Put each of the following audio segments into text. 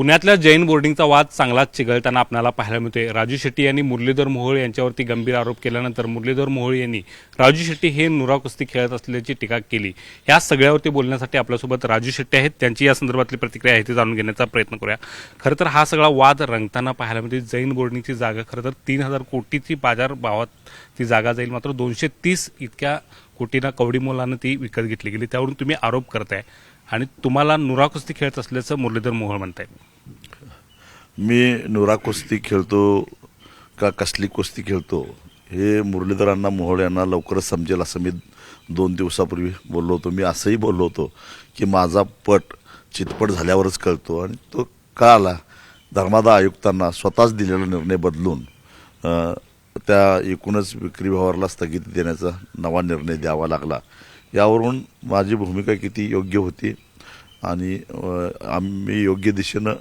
पुण्यातल्या जैन बोर्डिंगचा वाद चांगलाच चिघळताना आपल्याला पाहायला मिळतोय. राजू शेट्टी यांनी मुरलीधर मोहोळ यांच्यावरती गंभीर आरोप केल्यानंतर मुरलीधर मोहोळ यांनी राजू शेट्टी हे नुरा कुस्ती खेळत असल्याची टीका केली. या सगळ्यावरती बोलण्यासाठी आपल्यासोबत राजू शेट्टी आहेत. त्यांची या संदर्भातली प्रतिक्रिया आहे ती जाणून घेण्याचा प्रयत्न करूया. खरं तर हा सगळा वाद रंगताना पाहायला मिळते जैन बोर्डिंगची जागा खरं तर तीन हजार कोटीची बाजार भावात ती जागा जाईल. मात्र दोनशे तीस इतक्या कोटीना कवडी मोलानं ती विकत घेतली गेली. त्यावरून तुम्ही आरोप करताय. आणि तुम्हाला नुरा कुस्ती खेळत असल्याचं मुरलीधर मोहोळ म्हणताय. मी नुरा कुस्ती खेळतो का कसली कुस्ती खेळतो हे मुरलीधरांना मोहोळ यांना लवकरच समजेल असं मी दोन दिवसापूर्वी बोललो होतो. मी असंही बोललो होतो की माझा पट चितपट झाल्यावरच कळतो आणि तो कळाला धर्मादा आयुक्तांना स्वतःच दिलेला निर्णय बदलून त्या एकूणच विक्री व्यवहाराला स्थगिती देण्याचा नवा निर्णय द्यावा लागला. यावरून माझी भूमिका किती योग्य होती आणि आम्ही योग्य दिशेनं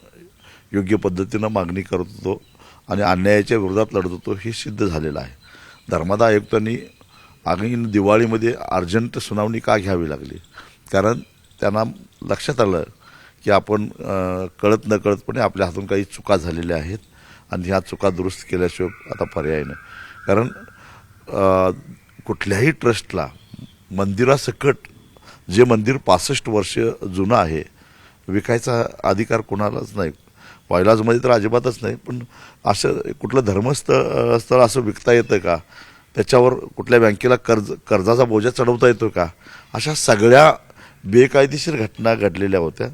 योग्य पद्धतीनं मागणी करत होतो आणि अन्यायाच्या विरोधात लढत होतो हे सिद्ध झालेलं आहे. धर्मादा आयुक्तांनी आगामी दिवाळीमध्ये अर्जंट सुनावणी का घ्यावी लागली? कारण त्यांना लक्षात आलं की आपण कळत न कळतपणे आपल्या हातून काही चुका झालेल्या आहेत आणि ह्या चुका दुरुस्त केल्याशिवाय आता पर्याय नाही. कारण कुठल्याही ट्रस्टला मंदिरासकट जे मंदिर पासष्ट वर्ष जुनं आहे विकायचा अधिकार कोणालाच नाही. वायलाजमध्ये तर अजिबातच नाही पण असं कुठलं धर्मस्थळ स्थळ असं विकता येतं का? त्याच्यावर कुठल्या बँकेला कर्ज कर्जाचा बोजा चढवता येतो का? अशा सगळ्या बेकायदेशीर घटना घडलेल्या होत्या.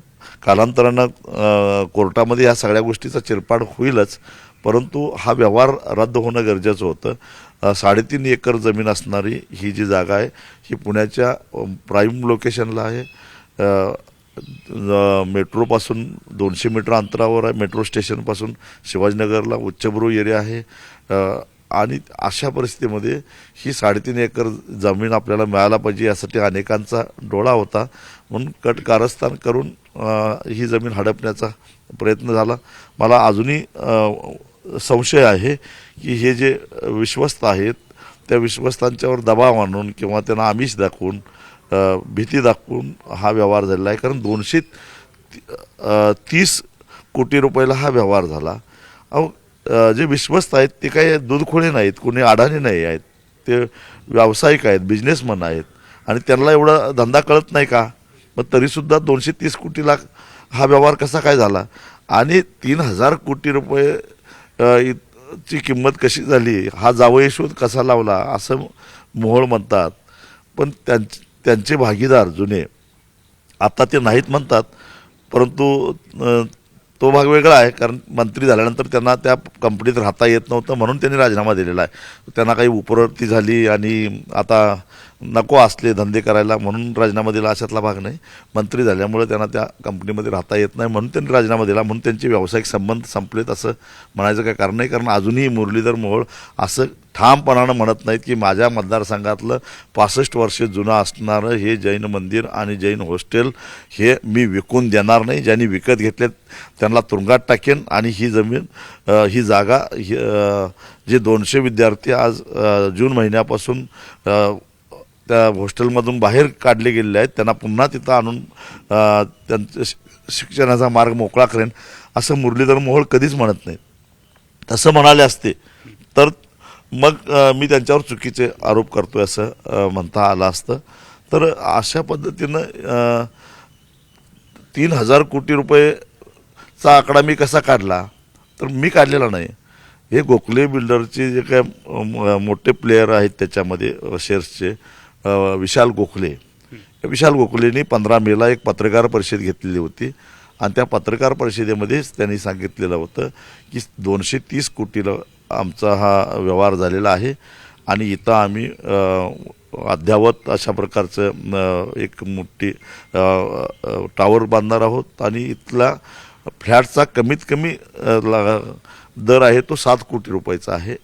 कालांतरानं कोर्टामध्ये या सगळ्या गोष्टीचा चिरपाड होईलच परंतु हा व्यवहार रद्द होणं गरजेचं होतं. साडेतीन एकर जमीन असणारी ही जी जागा आहे ही पुण्याच्या प्राईम लोकेशनला आहे. मेट्रोपासून दोनशे मीटर अंतरावर आहे मेट्रो स्टेशनपासून शिवाजीनगरला उच्चभ्रू एरिया आहे. आणि अशा परिस्थितीमध्ये ही साडेतीन एकर जमीन आपल्याला मिळायला पाहिजे यासाठी अनेकांचा डोळा होता. म्हणून कट कारस्थान करून ही जमीन हडपण्याचा प्रयत्न झाला. मला अजूनही संशय आहे की हे जे विश्वस्त आहेत त्या विश्वस्तांच्यावर दबाव आणून किंवा त्यांना आमिष दाखवून भीती दाखवून हा व्यवहार झालेला आहे. कारण दोनशे तीस कोटी रुपयाला हा व्यवहार झाला. अहो जे विश्वस्त आहेत ते काही दूधखोळे नाहीत कोणी अडाणी नाही आहेत. ते व्यावसायिक आहेत बिझनेसमन आहेत. आणि त्यांना एवढा धंदा कळत नाही का? मग तरीसुद्धा दोनशे तीस कोटीला हा व्यवहार कसा काय झाला? आणि तीन हजार कोटी रुपये ची किंमत कशी झाली? हा जावई शोध कसा लावला? असं मोहोळ म्हणतात. पण त्यांचे त्यांचे भागीदार जुने आता ते नाहीत म्हणतात. परंतु तो भाग वेगळा आहे. कारण मंत्री झाल्यानंतर त्यांना त्या कंपनीत राहता येत नव्हतं म्हणून त्यांनी राजीनामा दिलेला आहे. त्यांना काही उपरती झाली आणि आता नको असले धंदे करायला म्हणून राजीनामा दिला अशातला भाग नाही. मंत्री झाल्यामुळे त्यांना त्या कंपनीमध्ये राहता येत नाही म्हणून त्यांनी राजीनामा दिला. म्हणून त्यांचे व्यावसायिक संबंध संपलेत असं म्हणायचं काय कारण नाही. कारण अजूनही मुरलीधर मोहोळ असं ठामपणानं म्हणत नाहीत की माझ्या मतदारसंघातलं पासष्ट वर्ष जुनं असणारं हे जैन मंदिर आणि जैन हॉस्टेल हे मी विकून देणार नाही. ज्यांनी विकत घेतलेत त्यांना तुरुंगात टाकेन आणि ही जमीन ही जागा ही, जे दोनशे विद्यार्थी आज जून महिन्यापासून त्या हॉस्टेलमधून बाहेर काढले गेलेले आहेत. त्यांना पुन्हा तिथं आणून अ, त्यांचं शि- शिक्षणाचा मार्ग मोकळा करेन असं मुरलीधर मोहोळ कधीच म्हणत नाही तसं म्हणाले असते तर मग मी त्यांच्यावर चुकीचे आरोप करतोय असं म्हणता आलं असतं. तर अशा पद्धतीनं तीन हजार कोटी रुपयेचा आकडा मी कसा काढला? तर मी काढलेला नाही. हे गोखले बिल्डरचे जे काय म- मोठे प्लेयर आहेत त्याच्यामध्ये शेअर्सचे विशाल गोखले. या विशाल गोखलेंनी पंधरा मेला एक पत्रकार परिषद घेतलेली होती. आणि त्या पत्रकार परिषदेमध्येच त्यांनी सांगितलेलं होतं की दोनशे तीस कोटीला आमचा हा व्यवहार झालेला आहे. आणि इथं आम्ही अद्यावत अशा प्रकारचं एक मोठी टावर बांधणार आहोत. आणि इथला फ्लॅटचा कमीत कमी ला- दर आहे तो सात कोटी रुपयाचा आहे.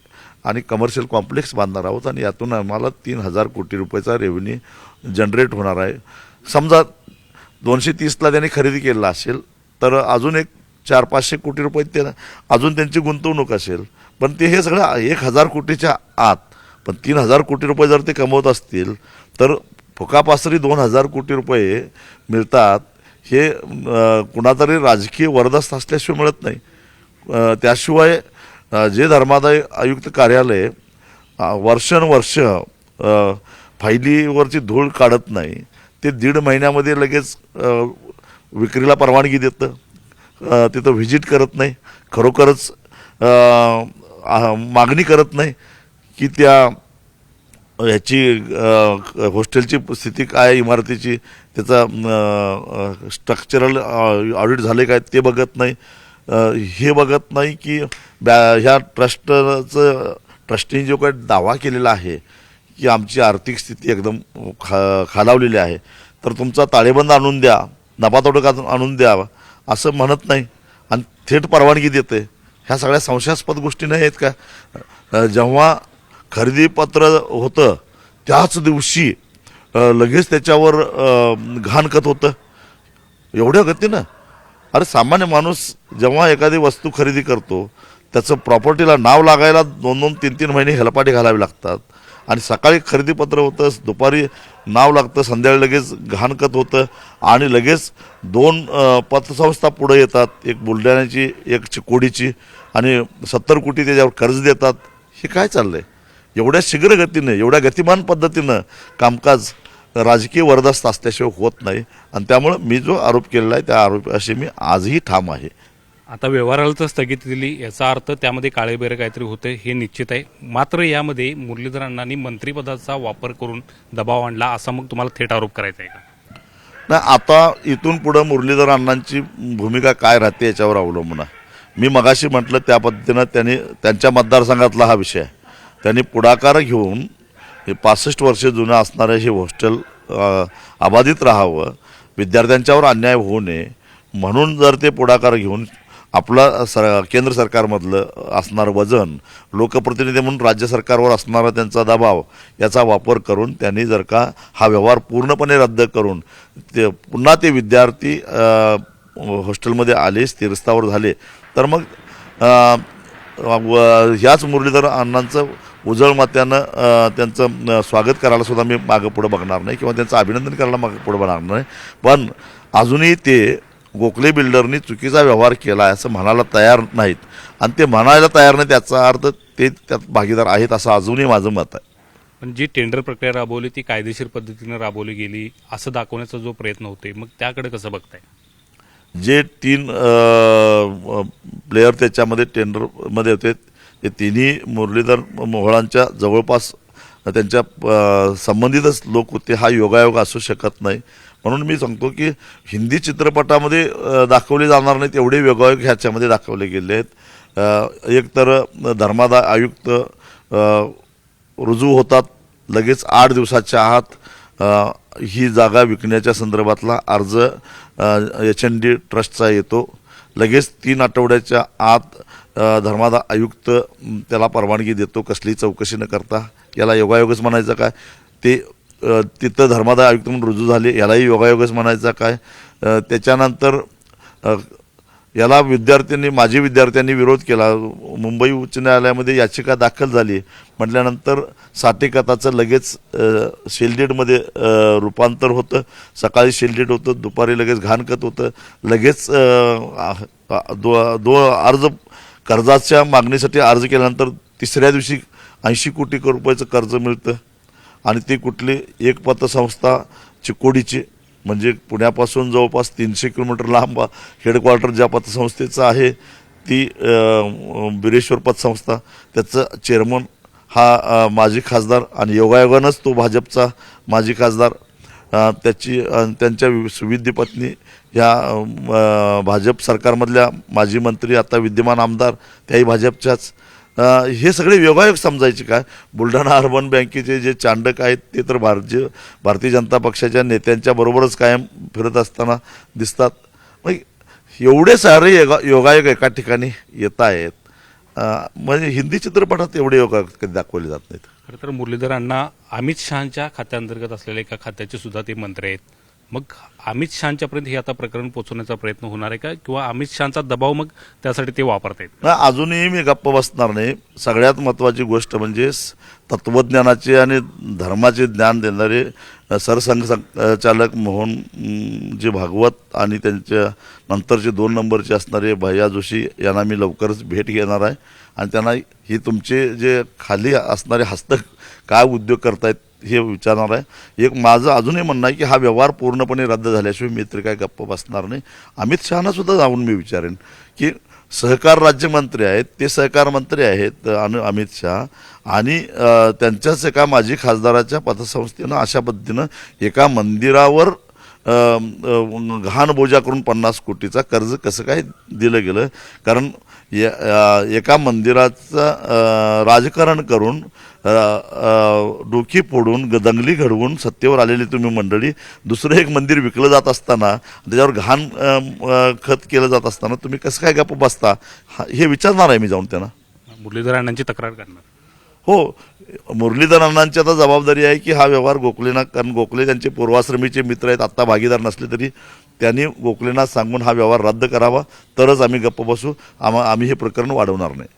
आणि कमर्शियल कॉम्प्लेक्स बांधणार आहोत आणि यातून आम्हाला तीन हजार कोटी रुपयाचा रेव्हेन्यू जनरेट होणार आहे. समजा दोनशे तीसला त्यांनी खरेदी केलेला असेल तर अजून एक चार पाचशे कोटी रुपये ते अजून त्यांची गुंतवणूक असेल. पण ते हे सगळं एक हजार कोटीच्या आत. पण तीन हजार कोटी रुपये जर ते कमवत असतील तर फुकापासरी दोन हजार कोटी रुपये मिळतात. हे कुणातरी राजकीय वरदस्त असल्याशिवाय मिळत नाही. त्याशिवाय जे धर्मादाय आयुक्त कार्यालय वर्षानुवर्ष फायलीवरची धूळ काढत नाही ते दीड महिन्यामध्ये लगेच विक्रीला परवानगी देतं. तिथं व्हिजिट करत नाही. खरोखरच मागणी करत नाही की त्या ह्याची हॉस्टेलची स्थिती काय आहे इमारतीची त्याचा स्ट्रक्चरल ऑडिट झाले काय ते बघत नाही. हे बघत नाही की बॅ ह्या ट्रस्टचं ट्रस्टीने जो काही दावा केलेला आहे की आमची आर्थिक स्थिती एकदम खा खालावलेली आहे तर तुमचा ताळेबंद आणून द्या नफातोटक आणून द्या असं म्हणत नाही. आणि थेट परवानगी देते. ह्या सगळ्या संशयास्पद गोष्टी नाही आहेत का? जेव्हा खरेदीपत्र होतं त्याच दिवशी लगेच त्याच्यावर घाणकत घाणखत होतं. एवढ्या गतीनं. अरे सामान्य माणूस जेव्हा एखादी वस्तू खरेदी करतो त्याचं प्रॉपर्टीला नाव लागायला दोन दोन तीन तीन महिने हेलपाटी घालावे लागतात. आणि सकाळी खरेदीपत्र होतं दुपारी नाव लागतं संध्याकाळी लगेच घाणखत होतं आणि लगेच दोन पतसंस्था पुढे येतात एक बुलढाण्याची एक चिकोडीची आणि सत्तर कोटी त्याच्यावर कर्ज देतात. हे काय चाललं आहे एवढ्या शीघ्र गतीनं एवढ्या गतिमान पद्धतीनं कामकाज राजकीय वरदस्त असल्याशिवाय होत नाही. आणि त्यामुळं मी जो आरोप केलेला आहे त्या आरोपाशी मी आजही ठाम आहे. आता व्यवहाराला तर स्थगिती दिली याचा अर्थ त्यामध्ये काळेबेरं काहीतरी होते हे निश्चित आहे. मात्र यामध्ये मुरलीधर अण्णांनी मंत्रिपदाचा वापर करून दबाव आणला असा मग तुम्हाला थेट आरोप करायचा आहे का? नाही आता इथून पुढं मुरलीधर अण्णांची भूमिका काय राहते याच्यावर अवलंबून आहे. मी मगाशी म्हटलं त्या पद्धतीनं त्यांनी त्यांच्या मतदारसंघातला हा विषय आहे. त्यांनी पुढाकार घेऊन हे पासष्ट वर्ष जुनं असणारं हे हॉस्टेल अबाधित राहावं विद्यार्थ्यांच्यावर अन्याय होऊ नये म्हणून जर ते पुढाकार घेऊन आपलं सर केंद्र सरकारमधलं असणारं वजन लोकप्रतिनिधी म्हणून राज्य सरकारवर असणारा त्यांचा दबाव याचा वापर करून त्यांनी जर का हा व्यवहार पूर्णपणे रद्द करून ते पुन्हा ते विद्यार्थी हॉस्टेलमध्ये आले स्थिरस्थावर झाले तर मग व- ह्याच मुरलीधर अण्णांचं उजळ मात्यानं त्यांचं स्वागत करायला सुद्धा मी मागं पुढं बघणार नाही किंवा त्यांचं अभिनंदन करायला मागं पुढं बघणार नाही. पण अजूनही ते गोखले बिल्डरनी चुकीचा व्यवहार केला आहे असं म्हणायला तयार नाहीत. आणि ते म्हणायला तयार नाही त्याचा अर्थ ते त्यात भागीदार आहेत असं अजूनही माझं मत आहे. पण जी टेंडर प्रक्रिया राबवली ती कायदेशीर पद्धतीने राबवली गेली असं दाखवण्याचा जो प्रयत्न होते मग त्याकडे कसं बघताय? जे तीन प्लेयर त्याच्यामध्ये टेंडरमध्ये होते हे तिन्ही मुरलीधर मोहळांच्या जवळपास त्यांच्या संबंधितच लोक होते. हा योगायोग असू शकत नाही. म्हणून मी सांगतो की हिंदी चित्रपटामध्ये दाखवले जाणार नाहीत. एवढे योगायोग ह्याच्यामध्ये दाखवले गेले आहेत. एक तर धर्मादाय आयुक्त रुजू होतात. लगेच आठ दिवसाच्या आत ही जागा विकण्याच्या संदर्भातला अर्ज एच एन डी ट्रस्टचा येतो. लगेच तीन आठवड्याच्या आत धर्मादा आयुक्त त्याला परवानगी देतो कसली चौकशी न करता. याला योगायोगच म्हणायचं काय? ते तिथं धर्मादाय आयुक्त म्हणून रुजू झाले यालाही योगायोगच म्हणायचा काय? त्याच्यानंतर याला विद्यार्थ्यांनी माजी विद्यार्थ्यांनी विरोध केला. मुंबई उच्च न्यायालयामध्ये याचिका दाखल झाली. म्हटल्यानंतर साठेकथाचं लगेच अ, शेलडेटमध्ये रूपांतर होतं. सकाळी शेलडेट होतं दुपारी लगेच घाणखत होतं. लगेच दो दो अर्ज कर्जाच्या मागणीसाठी अर्ज केल्यानंतर तिसऱ्या दिवशी ऐंशी कोटी रुपयाचं कर्ज मिळतं. आणि ती कुठली एक पतसंस्था चिकोडीची म्हणजे पुण्यापासून जवळपास तीनशे किलोमीटर लांब हेडक्वार्टर ज्या पतसंस्थेचं आहे ती बिरेश्वर पतसंस्था. त्याचं चेअरमन हा माजी खासदार आणि योगायोगानंच तो भाजपचा माजी खासदार. त्याची त्यांच्या वि- सुविद्य पत्नी ह्या भाजप सरकारमधल्या माजी मंत्री आता विद्यमान आमदार त्याही भाजपच्याच. हे सगळे योगायोग समजायचे काय बुलढाणा अर्बन बँकेचे जे चांडक आहेत ते तर भारतीय भारतीय जनता पक्षाच्या नेत्यांच्या बरोबरच कायम फिरत असताना दिसतात. मग एवढे सारे योगा योगायोग एका ठिकाणी येत आहेत. म्हणजे हिंदी चित्रपटात एवढे योगायोग कधी दाखवले जात नाहीत? खरं तर मुरलीधर अण्णा अमित शहाच्या खात्याअंतर्गत असलेल्या एका खात्याचे सुद्धा ते मंत्री आहेत. मग अमित शहाच्या हे आता प्रकरण पोहोचवण्याचा प्रयत्न होणार आहे का? किंवा अमित शहाचा दबाव मग त्यासाठी ते वापरतायत अजूनही मी गप्प बसणार नाही. सगळ्यात महत्त्वाची गोष्ट म्हणजे स- तत्वज्ञानाचे आणि धर्माचे ज्ञान देणारे सरसंघ सरसंघचालक मोहन जे भागवत आणि त्यांच्या नंतरचे दोन नंबरचे असणारे भैया जोशी यांना मी लवकरच भेट घेणार आहे. आणि त्यांना ही तुमचे जे खाली असणारे हस्तक काय उद्योग करतायत हे विचारणार आहे. एक माझं अजूनही म्हणणं आहे की हा व्यवहार पूर्णपणे रद्द झाल्याशिवाय मी तरी काय गप्प बसणार नाही. अमित शहानासुद्धा जाऊन मी विचारेन की सहकार राज्यमंत्री आहेत ते सहकार मंत्री आहेत अनु अमित शहा आणि त्यांच्याच एका माजी खासदाराच्या पतसंस्थेनं अशा पद्धतीनं एका मंदिरावर घाण बोजा करून पन्नास कोटीचा कर्ज कसं काय दिलं गेलं? कारण या- एका मंदिराचं राजकारण करून डोकी फोडून ग- दंगली घडवून सत्तेवर आलेली तुम्ही मंडळी दुसरं एक मंदिर विकलं जात असताना त्याच्यावर घाण खत केलं जात असताना तुम्ही कसं काय गप्प बसता? हा- हे विचारणार आहे मी जाऊन त्यांना. मुरलीधर अण्णांची तक्रार करणार. हो मुरलीधर अण्णांची आता जबाबदारी आहे की हा व्यवहार गोखलेना कारण गोखले त्यांचे पूर्वाश्रमीचे मित्र आहेत आत्ता भागीदार नसले तरी त्यांनी गोखलेंना सांगून हा व्यवहार रद्द करावा तरच आम्ही गप्प बसू. आम्हा आम्ही हे प्रकरण वाढवणार नाही.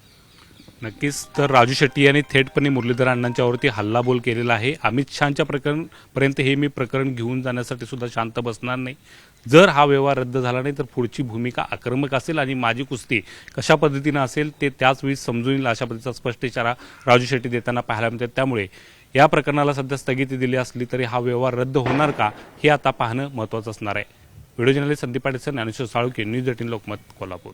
नक्कीच तर राजू शेट्टी यांनी थेटपणे मुरलीधर अण्णांच्यावरती हल्लाबोल केलेला आहे. अमित शहाच्या प्रकरणपर्यंत हे मी प्रकरण घेऊन जाण्यासाठी सुद्धा शांत बसणार नाही. जर हा व्यवहार रद्द झाला नाही तर पुढची भूमिका आक्रमक असेल आणि माझी कुस्ती कशा पद्धतीनं असेल ते त्याच वेळी समजून येईल अशा पद्धतीचा स्पष्ट इशारा राजू शेट्टी देताना पाहायला मिळते त्यामुळे या प्रकरणाला सध्या स्थगिती दिली असली तरी हा व्यवहार रद्द होणार का हे आता पाहणं महत्त्वाचं असणार आहे. Video journalist Sandeep Patil sir Dnyaneshwar Saluke news eighteen Lokmat Kolhapur.